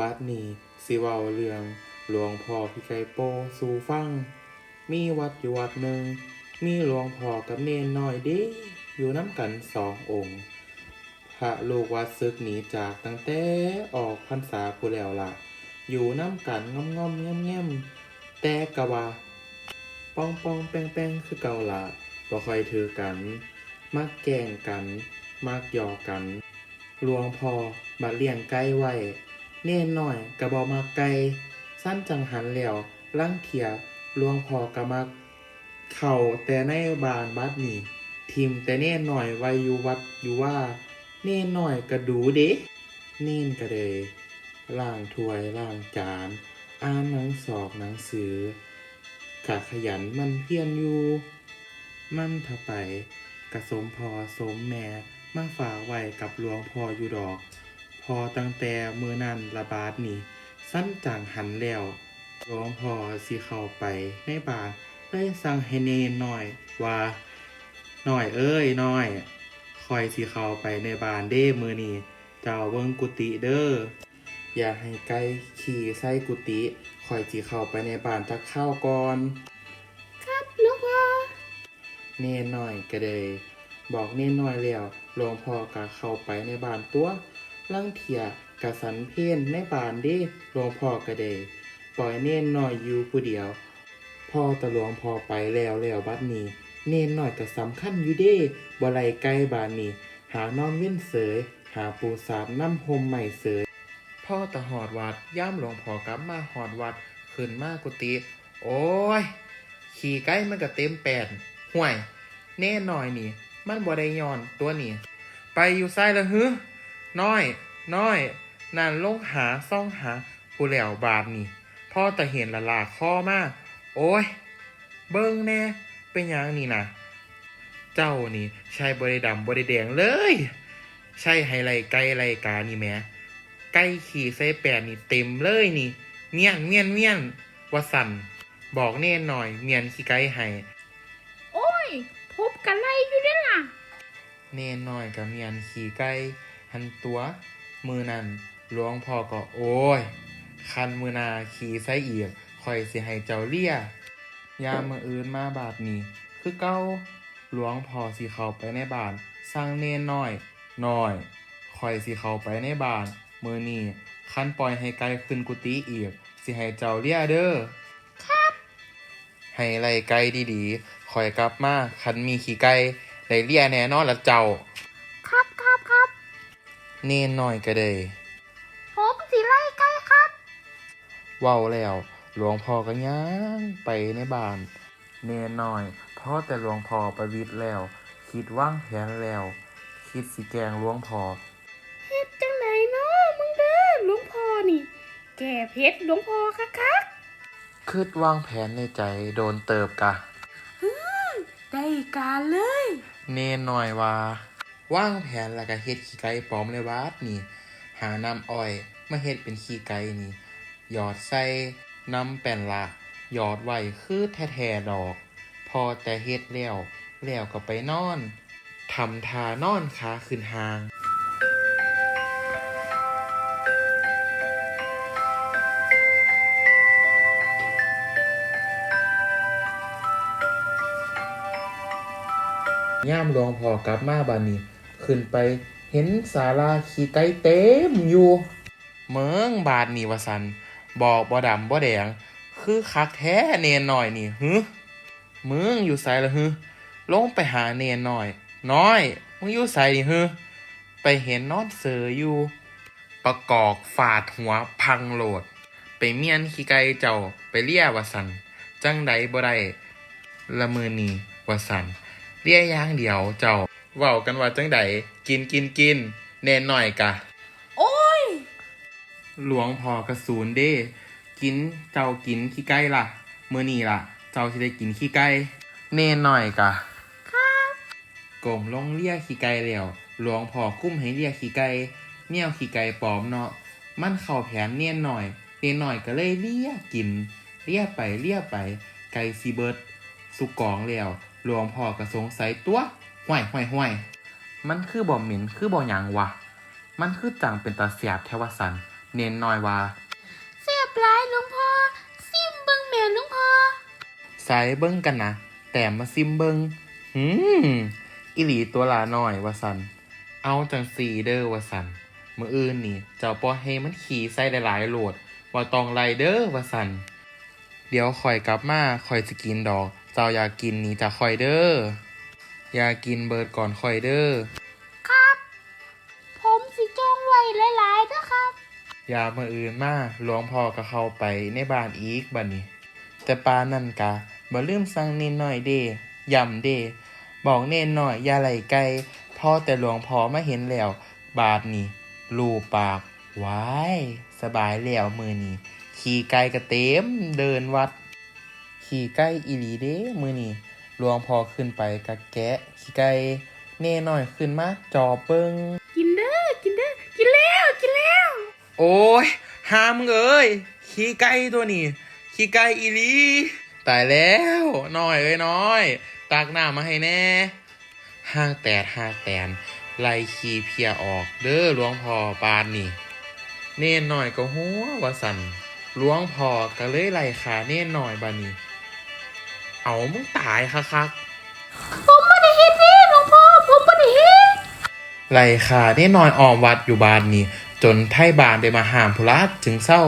บัดนี้สิเว้าเรื่อง หลวงพ่อพี่ไก่โปสู่ฟัง มีวัดอยู่วัดหนึ่ง มีหลวงพ่อกับเนนน้อยเด้อยู่น้ำกันสององค์ พระลูกวัดซึกหนีจากตั้งแต่ออกพรรษาผู้แล้วล่ะ อยู่น้ำกันงอมงอมๆแง้มแง้มแต่กะว่าปองปองแป้งแป้งคือเก่าละบ่ค่อยถือกัน มักแกงกัน มักหยอกกัน หลวงพ่อบัดเลี้ยงไก่ไว้ เน่นหน่อยกระบ่มักไก่สั้นจังหันแล้วลังเทียลวงพอกระมัก เข้าแต่ในบานบัดนี่ทิมแต่เน่นหน่อยไว้อยู่วัดอยู่ว่า เน่นหน่อยก็ดูเด้เน่นก็เลยล้างถ้วยล้างจานอ่านหนังสอบหนังสือกะขยันมันเพียรอยู่มั่นถ้าไปกระสมพอสมแม่มาฝากไว้กับหลวงพออยู่ดอก พอตั้งแต่มือนั้นระบาดนี่สั้นจางหันแล้วหลวงพ่อสิเข้าไปในบ้านเลยสั่งให้เนนหน่อยว่าหน่อยเอ้ยหน่อยคอยสิเข้าไปในบ้านเด้มือนี่เจ้าเบิ่งกุฏิเด้ออย่าให้ไก่ขี่ใส่กุฏิคอยสิเข้าไปในบ้านจักข้าวก่อนครับหลวงพ่อเน่นหน่อยก็เลยบอกเน่นหน่อยแล้วหลวงพ่อก็เข้าไปในบ้านตัว ลังเทียกะสันเพนในบานเด้หลวงพ่อก็เลยปล่อยเน่นหน่อยอยู่ผู้เดียว พ่อตะหลวงพ่อไปแล้วแล้วบัดนี้ เน่นหน่อยก็สำคัญอยู่เด้บ่ไลไกลบ้านนี้ หานอนเว้นเสย หาปูสาดน้ำหมใหม่เสย พ่อตะหอดวัดย่ามหลวงพ่อกลับมาหอดวัดขึ้นมากุฏิโอ้ย ขี่ใกล้มันก็เต็มแปดห่วยแน่หน่อยนี่ มันบ่ได้ย้อนตัวนี่ ไปอยู่ไซละฮึ น้อย น้อยนั่นลงหาซ่องหาผู้แล้วบาทนี่พ่อแต่เห็นละลาข้อมาก โอ้ย เบิ่งแน่เป็นหยังนี่นะเจ้านี่ใช่บริดำบริแดงเลย ใช่ไฮไลท์ไก่ไลกานี่แหม่ไก่ขี่ใส่แปดนี่เต็มเลยนี่ เมียนเมียนเมียนว่าสันบอกเน่นหน่อย เมียนขี้ไก่ให้โอ้ยพบกันไรอยู่เด้อล่ะ เน่นหน่อยกับเมียนขี่ไก่ หันตัวมือนั่นหลวงพ่อก็โอ้ย คันมือนาขี่ไส้เอียกคอยสิให้เจ้าเลี่ยยามมืออื่นมาบาดนี้ คือเก้าหลวงพ่อสิเข้าไปในบ้าน สร้างเน่นน้อยน้อยคอยสิเข้าไปในบ้าน มือนี้คันปล่อยให้ไกลขึ้นกุฏิอีก สิให้เจ้าเลี่ยเด้อครับให้ไล่ไก่ดีๆคอยกลับมาคันมีขี้ไก่ได้เลี่ยแน่นอนละเจ้า เน่นน้อยก็เลยผมสิไล่ไก่ครับเว้าแล้ว หลวงพ่อก็ย่างไปในบ้าน เนนน้อยพอแต่หลวงพ่อประวิตรแล้ว คิดว่างแผนแล้ว คิดสิแกล้งหลวงพ่อเฮ็ดจังไหนเนาะมึงเด้อหลวงพ่อนี่ แก่เพชรหลวงพ่อคักคักคิดวางแผนในใจโดนเติบกะๆได้การเลย เนนน้อยว่า ว่างแผนแล้วก็เฮ็ดขี้ไก่ปลอมในวัดนี่ หาน้ำอ้อยมาเฮ็ดเป็นขี้ไก่นี่ หยอดใส่น้ำแป้นละหยอดไว้คือแท้ๆดอก พอแต่เฮ็ดแล้ว แล้วก็ไปนอนทำทานอนขาขึ้นหางย่ามหลวงพ่อกลับมาบานนี้ ขึ้นไป เห็นศาลาขี่ไก่เต็มอยู่เมืองบาดนี่วะสัน บอกบ่ดำบ่แดง คือคักแท้เนนหน่อยนี่ฮึมึงอยู่ไสละฮึลงไปหาเนนหน่อย น้อยมึงอยู่ไสนี่ฮึไปเห็นนอนเสืออยู่ ประกอกฝาดหัวพังโหลด ไปเมียนขี้ไก่เจ้าไปเลียวะสัน จังใดบ่ได้ละมือนี่วะสันเรียย่างเดียวเจ้า เว้ากันว่าจังใดกินกินกินเนนหน่อยกะ โอ้ย หลวงพ่อกระสูนเด้ กินเจ้ากินขี้ไก่ล่ะมื้อนี้ล่ะ เจ้าสิได้กินขี้ไก่เนนหน่อยกะครับกลมลงเลียขี้ไก่แล้วหลวงพ่อคุ้มให้เลียขี้ไก่เมี่ยวขี้ไก่ปลอมเนาะมันเข้าแผนเนียนหน่อยเนียนหน่อยก็เลยเลียกินเลียไปเลียไปไก่ซีเบิร์ดสุกกองแล้วหลวงพ่อก็สงสัยตัว ห่วยห่วยห่วยมันคือบ่เหม็นคือบ่หยังวะ มันคือจังเป็นตาเสียบแทวาสัน เน้นน้อยว่าแซ่บหลายหลวงพ่อซิมเบิ่งแม่หลวงพ่อใส่เบิ้งกันนะแต่มาซิมเบิ้งหืมอิหลีตัวหลาน้อยว่าสัน เอาจังสีเด้อว่าสันมืออื่นนี่เจ้าปอให้มันขี่ใส่หลายๆโหลดว่าตองไรเด้อว่าสัน เดี๋ยวคอยกลับมาคอยจะกินดอก เจ้าอยากกินนี่จะคอยเด้อ อยากกินเบิดก่อนคอยเด้อ ครับ ผมสิจองไว้หลายๆเด้อครับ อย่ามืออื่นมาหลวงพ่อก็เข้าไปในบ้านอีกบัดนี้ แต่ปานั่นกะบ่ลืมสั่งเน้นหน่อยเด้ย่ำเด้บอกเน้นหน่อยอย่าไหลไกลพ่อแต่หลวงพ่อมาเห็นแล้ว บาดนี่ลูปากว้ายสบายแล้วมือนี่ขี่ไก่กระเต็มเดินวัด ขี่ไก่อีหลีเด้มือนี่ หลวงพ่อขึ้นไปกะแกะขี่ไก่เน่หน่อยขึ้นมาจอเบิงกินเด้อกินเด้อกินแล้วกินแล้ว โอ้ยหามึงเอ้ยขี้ไก่ตัวนี้ขี้ไก่อีหลีตายแล้วน้อยเอ้ยน้อยตักน้ำมาให้แน่ห้างแตดห้างแตนไล่ขี้เพียออกเด้อหลวงพ่อปานนี่ เน่นหน่อยก็หัวว่าสันหลวงพ่อก็เลยไล่ขาเน่นหน่อยบานี่ เอามึงตายคักๆผมไม่ได้เฮ็ดเด้หลวงพ่อผมไม่ได้เฮ็ดไหลขาได้นอยออมวัดอยู่บานนี้จนไทยบานได้มาหามพุระจึงเศร้า